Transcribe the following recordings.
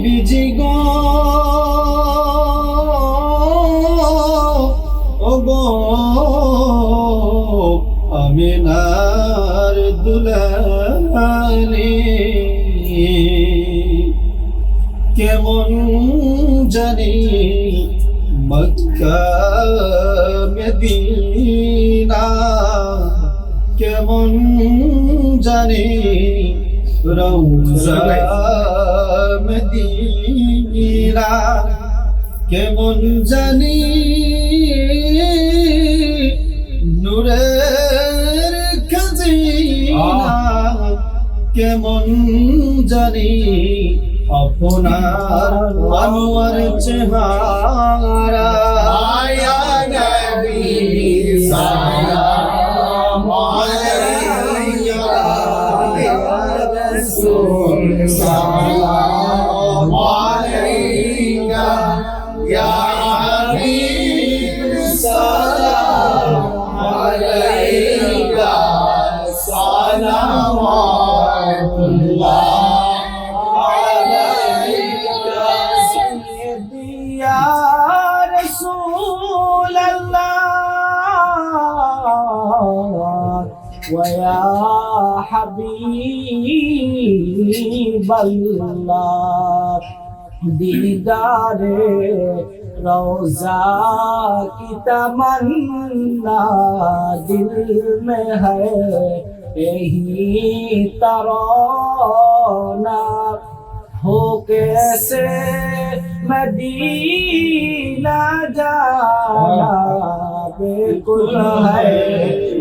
নবীজি গো। আমি আমিনার দুলারি কেমন জানি মক্কা মেদিনা। কেমন জানি মেদিনা কেমন জানি নূরের খাজিনা কেমন জানি আপনার আনোয়ার চেহারা। صلى الله عليك يا ويا حبيب الله دیدار روزہ کی تمنا دل میں ہے یہی ترونا ہو کیسے مدینہ جانا بالکل ہے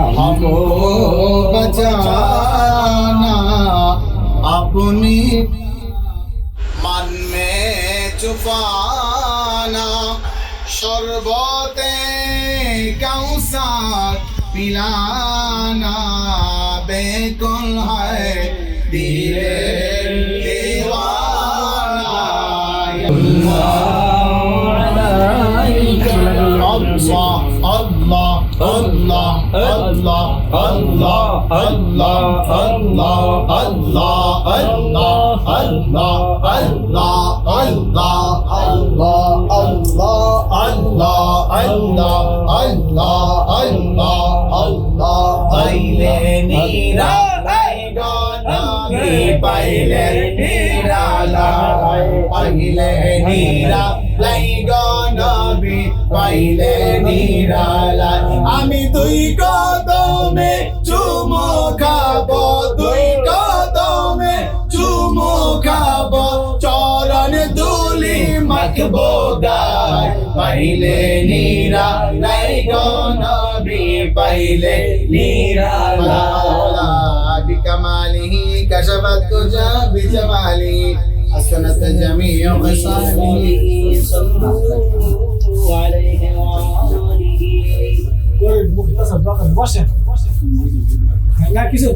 हमको बचाना अपनी मन में छुपाना शरबते कौसार पिलाना बेकुल है दिले Allah, Allah, Allah, Allah, Allah, Allah, Allah, Allah, Allah, Allah, Allah, Allah, Allah, Allah, পাইলে নীরা পাইলে নীরা পাইলে নীরা লাই গনবি পাইলে নিরালা আমি দুই কদমে চুমো রাখবো দায় পাইলে নীরা নাই নবী পাইলে নীরা بكماله كشف الدجى بجماله حسنت جميع خصاله صلى الله عليه وآله مختصر فقط بشر لا كسب